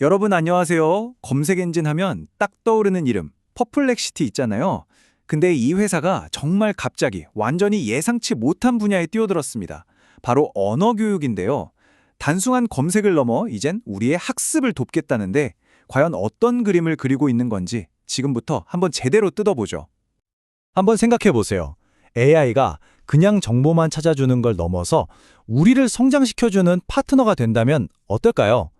여러분 안녕하세요. 검색 엔진 하면 딱 떠오르는 이름 퍼플렉시티 있잖아요. 근데 이 회사가 정말 갑자기 완전히 예상치 못한 분야에 뛰어들었습니다. 바로 언어 교육인데요. 단순한 검색을 넘어 이젠 우리의 학습을 돕겠다는데 과연 어떤 그림을 그리고 있는 건지 지금부터 한번 제대로 뜯어보죠. 한번 생각해 보세요. AI가 그냥 정보만 찾아주는 걸 넘어서 우리를 성장시켜주는 파트너가 된다면 어떨까요?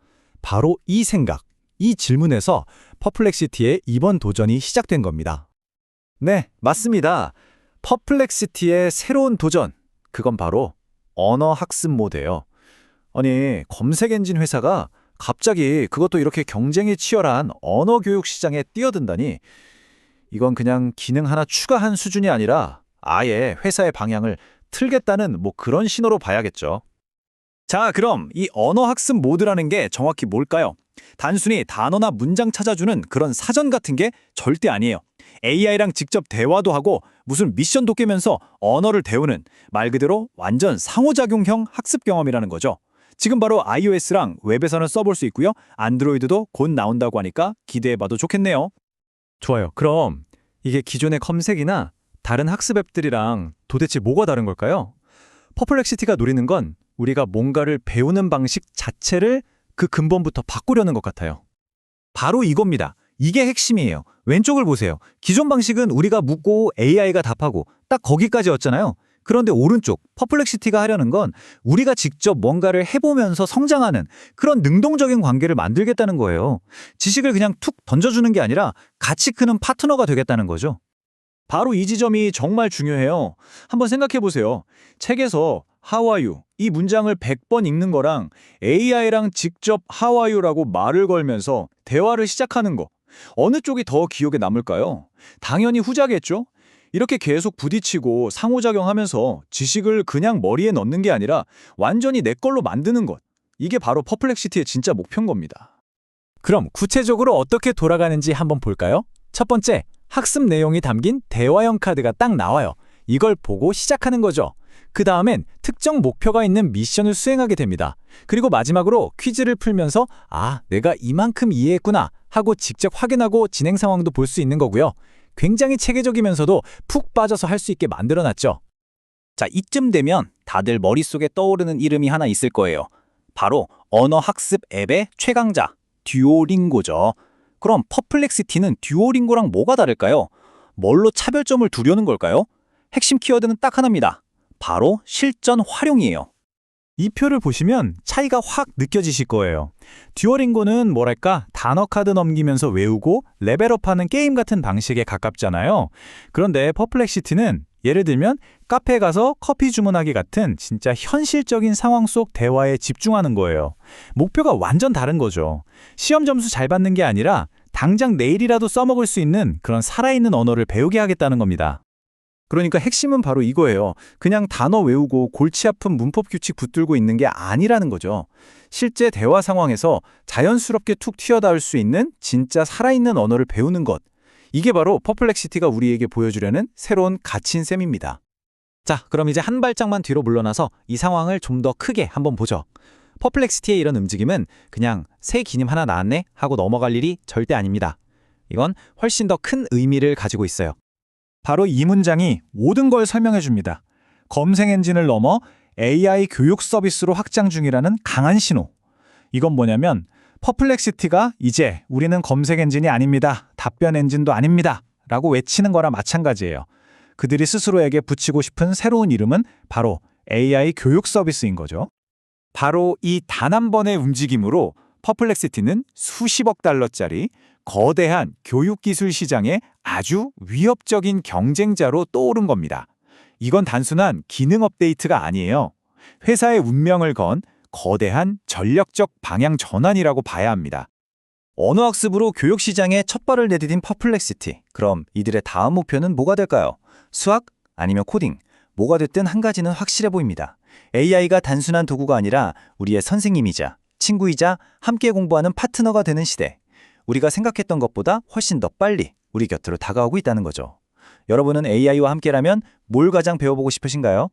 바로 이 생각, 이 질문에서 퍼플렉시티의 이번 도전이 시작된 겁니다. 네, 맞습니다. 퍼플렉시티의 새로운 도전. 그건 바로 언어 학습 모드예요. 아니, 검색 엔진 회사가 갑자기 그것도 이렇게 경쟁이 치열한 언어 교육 시장에 뛰어든다니 이건 그냥 기능 하나 추가한 수준이 아니라 아예 회사의 방향을 틀겠다는 뭐 그런 신호로 봐야겠죠. 자, 그럼 이 언어 학습 모드라는 게 정확히 뭘까요? 단순히 단어나 문장 찾아주는 그런 사전 같은 게 절대 아니에요. AI랑 직접 대화도 하고 무슨 미션도 깨면서 언어를 배우는 말 그대로 완전 상호작용형 학습 경험이라는 거죠. 지금 바로 iOS랑 웹에서는 써볼 수 있고요. 안드로이드도 곧 나온다고 하니까 기대해봐도 좋겠네요. 좋아요. 그럼 이게 기존의 검색이나 다른 학습 앱들이랑 도대체 뭐가 다른 걸까요? 퍼플렉시티가 노리는 건 우리가 뭔가를 배우는 방식 자체를 그 근본부터 바꾸려는 것 같아요. 바로 이겁니다. 이게 핵심이에요. 왼쪽을 보세요. 기존 방식은 우리가 묻고 AI가 답하고 딱 거기까지였잖아요. 그런데 오른쪽 퍼플렉시티가 하려는 건 우리가 직접 뭔가를 해보면서 성장하는 그런 능동적인 관계를 만들겠다는 거예요. 지식을 그냥 툭 던져주는 게 아니라 같이 크는 파트너가 되겠다는 거죠. 바로 이 지점이 정말 중요해요. 한번 생각해 보세요. 책에서 You? 이 문장을 100번 읽는 거랑 AI랑 직접 you라고 말을 걸면서 대화를 시작하는 거. 어느 쪽이 더 기억에 남을까요? 당연히 후자겠죠? 이렇게 계속 부딪히고 상호작용하면서 지식을 그냥 머리에 넣는 게 아니라 완전히 내 걸로 만드는 것. 이게 바로 퍼플렉시티의 진짜 목표인 겁니다. 그럼 구체적으로 어떻게 돌아가는지 한번 볼까요? 첫 번째, 학습 내용이 담긴 대화형 카드가 딱 나와요. 이걸 보고 시작하는 거죠. 그 다음엔 특정 목표가 있는 미션을 수행하게 됩니다. 그리고 마지막으로 퀴즈를 풀면서 아, 내가 이만큼 이해했구나 하고 직접 확인하고 진행 상황도 볼 수 있는 거고요. 굉장히 체계적이면서도 푹 빠져서 할 수 있게 만들어놨죠. 자, 이쯤 되면 다들 머릿속에 떠오르는 이름이 하나 있을 거예요. 바로 언어 학습 앱의 최강자, 듀오링고죠. 그럼 퍼플렉시티는 듀오링고랑 뭐가 다를까요? 뭘로 차별점을 두려는 걸까요? 핵심 키워드는 딱 하나입니다. 바로 실전 활용이에요. 이 표를 보시면 차이가 확 느껴지실 거예요. 듀오링고는 뭐랄까 단어 카드 넘기면서 외우고 레벨업하는 게임 같은 방식에 가깝잖아요. 그런데 퍼플렉시티는 예를 들면 카페에 가서 커피 주문하기 같은 진짜 현실적인 상황 속 대화에 집중하는 거예요. 목표가 완전 다른 거죠. 시험 점수 잘 받는 게 아니라 당장 내일이라도 써먹을 수 있는 그런 살아있는 언어를 배우게 하겠다는 겁니다. 그러니까 핵심은 바로 이거예요. 그냥 단어 외우고 골치 아픈 문법 규칙 붙들고 있는 게 아니라는 거죠. 실제 대화 상황에서 자연스럽게 툭 튀어나올 수 있는 진짜 살아있는 언어를 배우는 것. 이게 바로 퍼플렉시티가 우리에게 보여주려는 새로운 가치인 셈입니다. 자, 그럼 이제 한 발짝만 뒤로 물러나서 이 상황을 좀 더 크게 한번 보죠. 퍼플렉시티의 이런 움직임은 그냥 새 기능 하나 나왔네 하고 넘어갈 일이 절대 아닙니다. 이건 훨씬 더 큰 의미를 가지고 있어요. 바로 이 문장이 모든 걸 설명해 줍니다. 검색 엔진을 넘어 AI 교육 서비스로 확장 중이라는 강한 신호. 이건 뭐냐면 퍼플렉시티가 이제 우리는 검색 엔진이 아닙니다. 답변 엔진도 아닙니다. 라고 외치는 거랑 마찬가지예요. 그들이 스스로에게 붙이고 싶은 새로운 이름은 바로 AI 교육 서비스인 거죠. 바로 이 단 한 번의 움직임으로 퍼플렉시티는 수십억 달러짜리 거대한 교육기술 시장의 아주 위협적인 경쟁자로 떠오른 겁니다. 이건 단순한 기능 업데이트가 아니에요. 회사의 운명을 건 거대한 전략적 방향 전환이라고 봐야 합니다. 언어학습으로 교육시장에 첫 발을 내디딘 퍼플렉시티. 그럼 이들의 다음 목표는 뭐가 될까요? 수학? 아니면 코딩? 뭐가 됐든 한 가지는 확실해 보입니다. AI가 단순한 도구가 아니라 우리의 선생님이자 친구이자 함께 공부하는 파트너가 되는 시대. 우리가 생각했던 것보다 훨씬 더 빨리 우리 곁으로 다가오고 있다는 거죠. 여러분은 AI와 함께라면 뭘 가장 배워보고 싶으신가요?